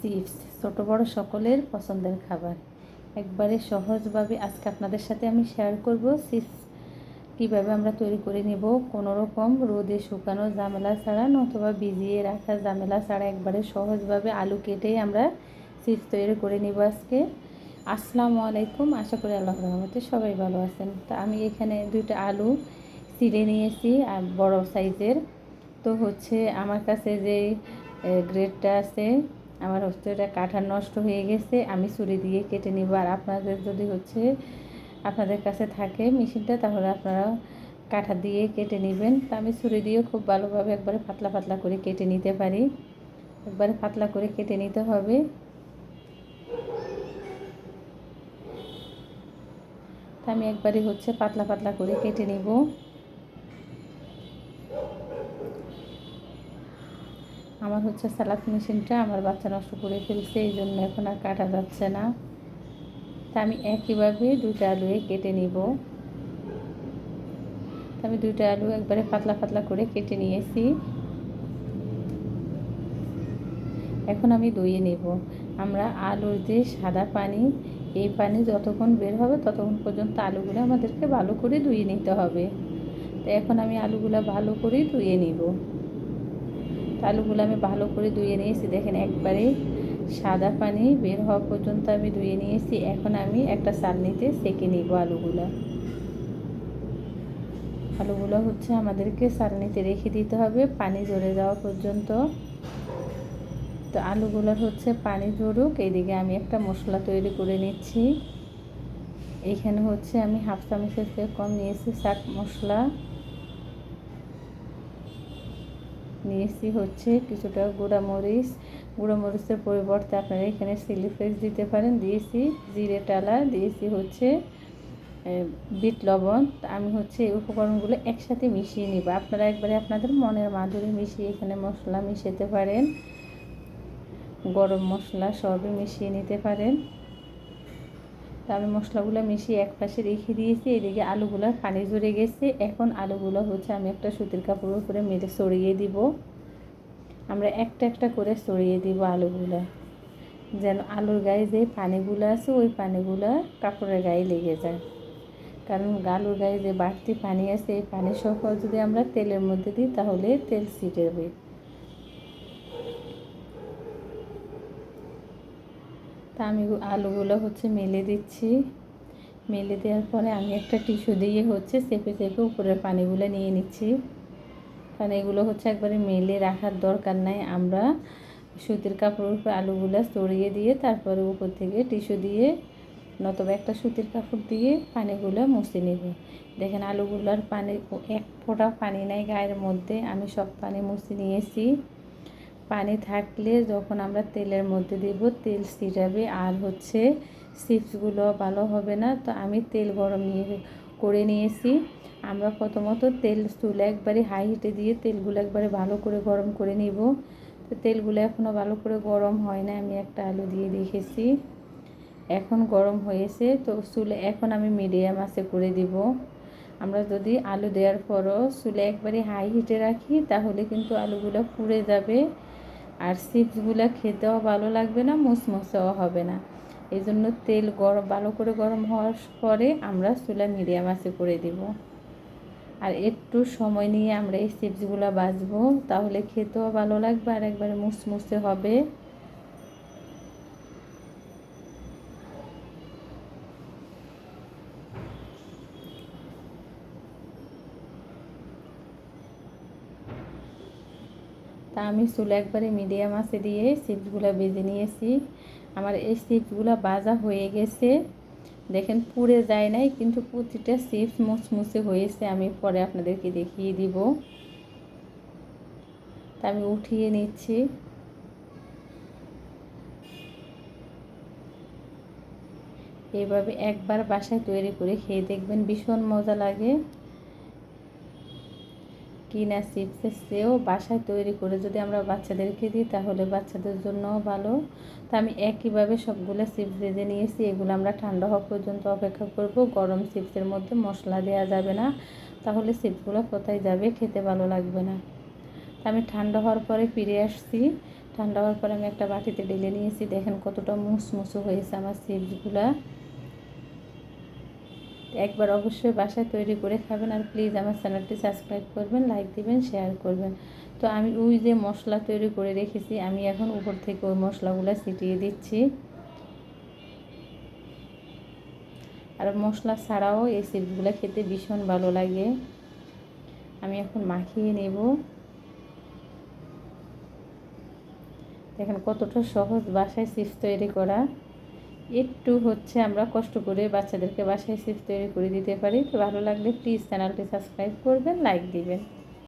Chips, ছোটো বড় সকলের পছন্দের খাবার। একবারে সহজভাবে আজকে আপনাদের সাথে আমি শেয়ার করব চিপস। কীভাবে আমরা তৈরি করে নেব কোনো রকম রোদে শুকানো ঝামেলা ছাড়া অথবা ভিজিয়ে রাখা ঝামেলা ছাড়া একবারে সহজভাবে আলু কেটেই আমরা চিপস তৈরি করে নেব আজকে। আসসালামু আলাইকুম, আশা করি আল্লাহ রহমতে সবাই ভালো আছেন। তা আমি এখানে দুইটা আলু চিড়ে নিয়েছি আর বড় সাইজের। তো হচ্ছে আমার কাছে যে গ্রেডটা আছে আমার হচ্ছে এটা কাঠা নষ্ট হয়ে গেছে, আমি ছুরি দিয়ে কেটে নিব। আর আপনাদের যদি হচ্ছে আপনাদের কাছে থাকে মেশিনটা, তাহলে আপনারা কাঠা দিয়ে কেটে নেবেন। তা আমি ছুরি দিয়েও খুব ভালোভাবে একবারে পাতলা পাতলা করে কেটে নিতে পারি। একবারে পাতলা করে কেটে নিতে হবে। তা আমি একবারে হচ্ছে পাতলা পাতলা করে কেটে নিব। আমার হচ্ছে সালাদ মেশিনটা আমার বাচ্চা নষ্ট করে ফেলছে, এই জন্য এখন আর কাটা যাচ্ছে না। তা আমি একইভাবে দুইটা আলুয়ে কেটে নিব। আমি দুইটা আলু একবারে পাতলা পাতলা করে কেটে নিয়েছি। এখন আমি ধুয়ে নেব। আমরা আলুর যে সাদা পানি, এই পানি যতক্ষণ বের হবে ততক্ষণ পর্যন্ত আলুগুলো আমাদেরকে ভালো করে ধুয়ে নিতে হবে। তো এখন আমি আলুগুলো ভালো করে ধুয়ে নিব। আলুগুলো আমি ভালো করে ধুয়ে নিয়েছি। দেখেন একবারে সাদা পানি বের হওয়া পর্যন্ত আমি ধুয়ে নিয়েছি। এখন আমি একটা চালনিতে সেকে নিব আলুগুলো। আলুগুলো হচ্ছে আমাদেরকে চালনিতে রেখে দিতে হবে পানি ঝরে যাওয়া পর্যন্ত। তো আলুগুলোর হচ্ছে পানি ঝরুক এইদিকে আমি একটা মশলা তৈরি করে নিচ্ছি। এইখানে হচ্ছে আমি হাফ চামচের কম নিয়েছি শাক মশলা। নিয়েছি হচ্ছে কিছুটা গুঁড়ামরিচ। গুঁড়ামরিচের পরিবর্তে আপনারা এখানে চিলি ফ্লেক্স দিতে পারেন। দিয়েছি জিরে টালা, দিয়েছি হচ্ছে বিট লবণ। আমি হচ্ছে এই উপকরণগুলো একসাথে মিশিয়ে নিব। আপনারা একবারে আপনাদের মনের মাধুরী মিশিয়ে এখানে মশলা মিশাতে পারেন। গরম মশলা সবই মিশিয়ে নিতে পারেন। তা আমি মশলাগুলো মিশিয়ে এক পাশে রেখে দিয়েছি। এদিকে আলুগুলোর পানি ঝরে গেছে। এখন আলুগুলো হচ্ছে আমি একটা সুতির কাপড়ের উপরে মেরে সরিয়ে দিব। আমরা একটা একটা করে সরিয়ে দিব আলুগুলো। যেন আলুর গায়ে যে পানিগুলো আছে, ওই পানিগুলো কাপড়ের গায়ে লেগে যায়। কারণ আলুর গায়ে যে বাড়তি পানি আছে, এই পানি সহ যদি আমরা তেলের মধ্যে দিই, তাহলে তেল ছিটে যাবে। তা আমি আলুগুলো হচ্ছে মেলে দিচ্ছি। মেলে দেওয়ার পরে আমি একটা টিস্যু দিয়ে হচ্ছে চেপে চেপে উপরের পানিগুলো নিয়ে নিচ্ছি। কারণ এগুলো হচ্ছে একবারে মেলে রাখার দরকার নাই। আমরা সুতির কাপড়ের উপর আলুগুলো চড়িয়ে দিয়ে তারপরে উপর থেকে টিস্যু দিয়ে নতবা একটা সুতির কাপড় দিয়ে পানিগুলো মুছে নেব। দেখেন আলুগুলোর পানি এক ফোঁটা পানি নাই গায়ের মধ্যে। আমি সব পানি মুছে নিয়েছি। পানি থাকলে যখন আমরা তেলের মধ্যে দেব, তেল ছিটাবে আর হচ্ছে চিপসগুলো ভালো হবে না। তো আমি তেল গরম নিয়ে করে নিয়েছি। আমরা প্রথমত তেল চুলে একবারে হাই হিটে দিয়ে তেলগুলো একবারে ভালো করে গরম করে নিব। তো তেলগুলো এখনও ভালো করে গরম হয় না আমি একটা আলু দিয়ে দেখেছি এখন গরম হয়েছে, তো চুলে এখন আমি মিডিয়াম আছে করে দিব। আমরা যদি আলু দেওয়ার পরও চুলে একবারে হাই হিটে রাখি, তাহলে কিন্তু আলুগুলো পুড়ে যাবে। আর চিপসগুলো খেতেও ভালো লাগবে না, মুসমুসেও হবে না। এই জন্য তেল গরম, ভালো করে গরম হওয়ার পরে আমরা চুলা মিডিয়াম আছে করে দিব। আর একটু সময় নিয়ে আমরা এই চিপসগুলো বাজবো তাহলে খেতেও ভালো লাগবে আর একবারে মুসমুসে হবে। তা আমি চুলা একবারে মিডিয়াম আছে দিয়ে চিপসগুলো বেজে নিয়েছি। আমার এই চিপসগুলো বাজা হয়ে গেছে। দেখেন পুড়ে যায় নাই, কিন্তু প্রতিটা চিপস মুচমুচে হয়েছে, আমি পরে আপনাদেরকে দেখিয়ে দিব। তা আমি উঠিয়ে নিচ্ছি। এইভাবে একবার বাসায় তৈরি করে খেয়ে দেখবেন ভীষণ মজা লাগে। কিনা চিপসের চেয়েও বাসায় তৈরি করে যদি আমরা বাচ্চাদেরকে দিই, তাহলে বাচ্চাদের জন্যও ভালো। তো আমি একইভাবে সবগুলো চিপস ভেজে নিয়েছি, এগুলো আমরা ঠান্ডা হওয়া পর্যন্ত অপেক্ষা করব। গরম চিপসের মধ্যে মশলা দেওয়া যাবে না। তাহলে চিপসগুলো কোথায় যাবে খেতে ভালো লাগবে না। তো আমি ঠান্ডা হওয়ার পরে ফিরে আসছি। ঠান্ডা হওয়ার পরে আমি একটা বাটিতে ঢেলে নিয়েছি। দেখেন কতটা মুসমুসু হয়েছে আমার চিপসগুলা। একবার অবশ্যই বাসায় তৈরি করে খাবেন আর প্লিজ আমার চ্যানেলটি সাবস্ক্রাইব করবেন লাইক দিবেন শেয়ার করবেন। তো আমি ওই যে মশলা তৈরি করে রেখেছি, আমি এখন উপর থেকে ওই মশলাগুলো ছিটিয়ে দিচ্ছি। আর মশলা ছাড়াও এই চিপসগুলো খেতে ভীষণ ভালো লাগে। আমি এখন মাখিয়ে নেব। দেখেন কতটা সহজ বাসায় চিপস তৈরি করা। একটু হচ্ছে আমরা কষ্ট করে বাচ্চাদেরকে বাসায় সিফ তৈরি করে দিতে পারি। তো ভালো লাগলে প্লিজ চ্যানেলটি সাবস্ক্রাইব করবেন লাইক দিবেন।